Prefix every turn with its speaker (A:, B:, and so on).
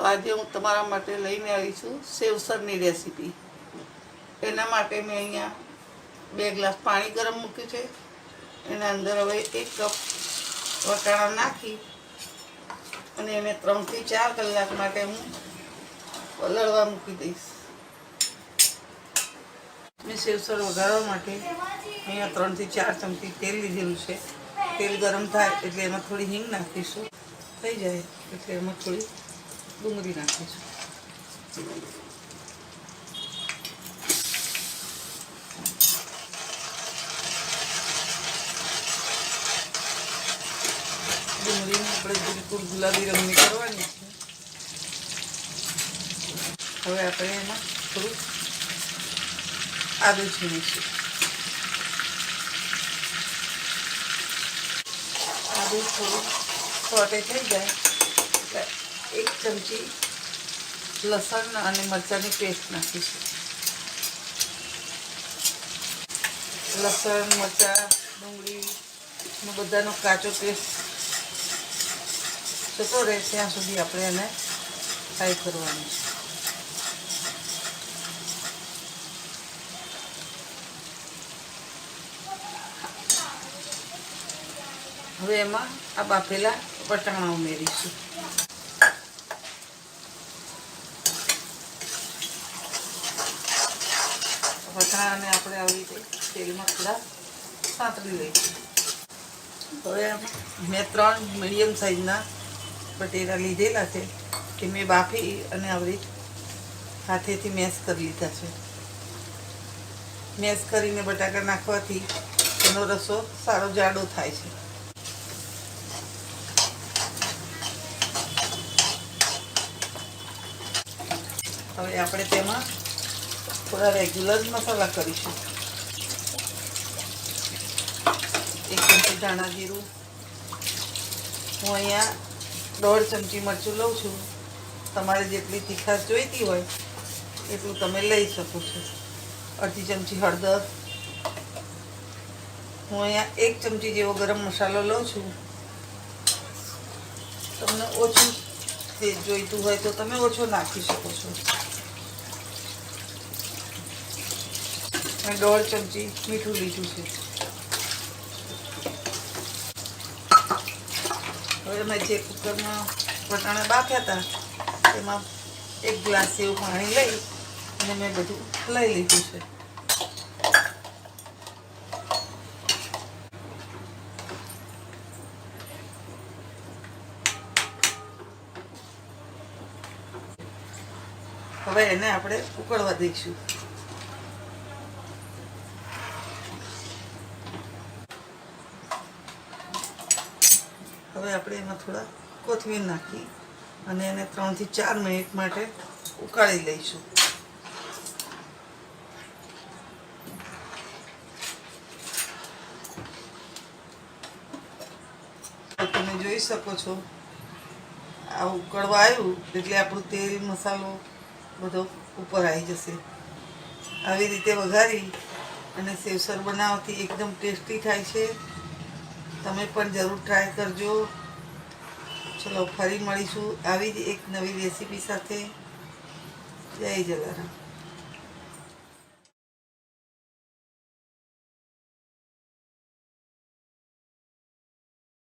A: તો આજે હું તમારા માટે લઈને આવી છું સેવસરની રેસીપી. એના માટે મેં અહીંયા બે ગ્લાસ પાણી ગરમ મૂક્યું છે. એના અંદર હવે એક કપ વટાણા નાખી અને એને ત્રણથી ચાર કલાક માટે હું પલળવા મૂકી દઈશ. મેં સેવસર વઘારવા માટે અહીંયા ત્રણથી ચાર ચમચી તેલ લીધેલું છે. તેલ ગરમ થાય એટલે એમાં થોડી હિંગ નાખીશું. થઈ જાય એટલે એમાં થોડી ડુંગળી નાખીશું ડુંગળીને આપણે બિલકુલ ગુલાબી રંગની કરવાની છે. હવે આપણે એમાં થોડું આદુ છીણીશું. આદુ થોડું સોટે થઈ જાય. એક ચમચી લસણ અને મરચાંની પેસ્ટ નાખીશું. લસણ, મરચાં ડુંગળીનો બધાનો કાચો પેસ્ટ જતો રહે ત્યાં સુધી આપણે એને ફ્રાય કરવાનું હવે એમાં આ બાફેલા વટાણા ઉમેરીશું. વટાણાને આપણે આવી રીતે તેલમાં થોડા સાંતળી લઈશું. હવે મેં ત્રણ મીડિયમ સાઈઝના બટેરા લીધેલા છે કે મેં બાફી અને આવી હાથેથી મેશ કરી લીધા છે. મેશ કરીને બટાકા નાખવાથી એનો રસો સારો જાડો થાય છે. હવે આપણે તેમાં થોડા રેગ્યુલર મસાલા કરીશું. એક ચમચી ધાણા જીરું. હું અહીંયા દોઢ ચમચી મરચું લઉં છું. તમારે જેટલી તીખાશ જોઈતી હોય, એટલું તમે લઈ શકો છો. અડધી ચમચી હળદર. હું અહીંયા એક ચમચી જેવો ગરમ મસાલો લઉં છું. તમને ઓછું તે જોઈતું હોય તો તમે ઓછો નાખી શકો છો. મેં દોઢ ચમચી મીઠું લીધું છે. હવે મેં જે કુકરમાં વટાણા બાફ્યા હતા, તેમાં એક ગ્લાસ જેવું પાણી લઈ અને મેં બધું લઈ લીધું છે. હવે એને આપણે ઉકળવા દઈશું. હવે આપણે એમાં થોડા કોથમીર નાખી અને એને ત્રણથી ચાર મિનિટ માટે ઉકાળી લઈશું. તમે જોઈ શકો છો, આ ઉકળવા આવ્યું એટલે આપણું તેલ, મસાલો બધો ઉપર આવી જશે. આવી રીતે વઘારી અને સેવસર બનાવવાથી એકદમ ટેસ્ટી થાય છે. તમે પણ જરૂર ટ્રાય કરજો. ચલો, ફરી મળીશું. આવી જ એક નવી રેસીપી સાથે. જય જલારામ